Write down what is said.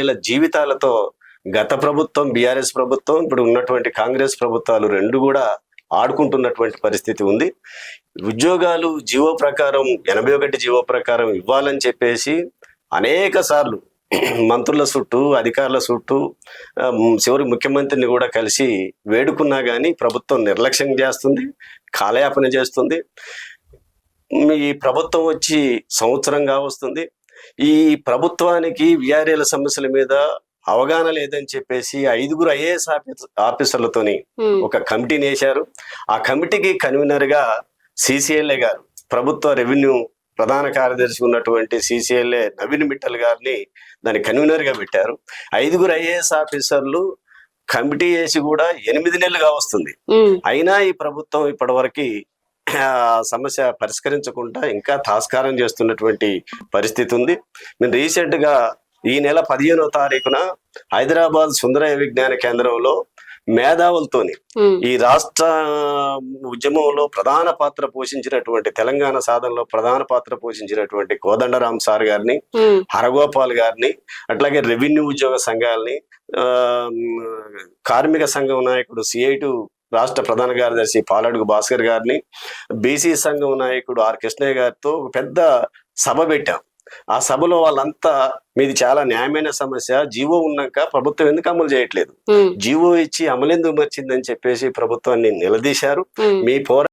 ఏళ్ళ జీవితాలతో గత ప్రభుత్వం బీఆర్ఎస్ ప్రభుత్వం ఇప్పుడు ఉన్నటువంటి కాంగ్రెస్ ప్రభుత్వాలు రెండు కూడా ఆడుకుంటున్నటువంటి పరిస్థితి ఉంది. ఉద్యోగాలు జీవో ప్రకారం ఎనభై ఒకటి జీవో ప్రకారం ఇవ్వాలని చెప్పేసి అనేక సార్లు మంత్రుల చుట్టూ అధికారుల చుట్టూ చివరి ముఖ్యమంత్రిని కూడా కలిసి వేడుకున్నా కానీ ప్రభుత్వం నిర్లక్ష్యం చేస్తుంది కాలయాపన చేస్తుంది. ఈ ప్రభుత్వం వచ్చి సంవత్సరంగా వస్తుంది. ఈ ప్రభుత్వానికి విఆర్ఏల సమస్యల మీద అవగాహన లేదని చెప్పేసి ఐదుగురు ఐఏఎస్ ఆఫీస్ ఆఫీసర్లతోని ఒక కమిటీని వేశారు. ఆ కమిటీకి కన్వీనర్గా సిసిఎల్ఏ గారు ప్రభుత్వ రెవెన్యూ ప్రధాన కార్యదర్శి ఉన్నటువంటి సిసిఎల్ఏ నవీన్ మిట్టల్ గారిని దాని కన్వీనర్గా పెట్టారు. ఐదుగురు ఐఏఎస్ ఆఫీసర్లు కమిటీ వేసి కూడా ఎనిమిది నెలలుగా వస్తుంది. అయినా ఈ ప్రభుత్వం ఇప్పటివరకు ఆ, సమస్య పరిష్కరించకుండా ఇంకా తాస్కారం చేస్తున్నటువంటి పరిస్థితి ఉంది. మేము రీసెంట్గా ఈ నెల పదిహేనో తారీఖున హైదరాబాద్ సుందరయ విజ్ఞాన కేంద్రంలో మేధావులతోని ఈ రాష్ట్ర ఉద్యమంలో ప్రధాన పాత్ర పోషించినటువంటి తెలంగాణ సాధనలో ప్రధాన పాత్ర పోషించినటువంటి కోదండరాం సార్ గారిని హరగోపాల్ గారిని అట్లాగే రెవెన్యూ ఉద్యోగ సంఘాలని ఆ, కార్మిక సంఘం నాయకుడు సిఐటు రాష్ట్ర ప్రధాన కార్యదర్శి పాలడుగు భాస్కర్ గారిని బీసీ సంఘం నాయకుడు ఆర్ కృష్ణయ్య గారితో ఒక పెద్ద సభ పెట్టాం. ఆ సభలో వాళ్ళంతా మీది చాలా న్యాయమైన సమస్య జీవో ఉన్నాక ప్రభుత్వం ఎందుకు అమలు చేయట్లేదు? జీవో ఇచ్చి అమలెందుకు మర్చిందని చెప్పేసి ప్రభుత్వాన్ని నిలదీశారు. మీ పోరా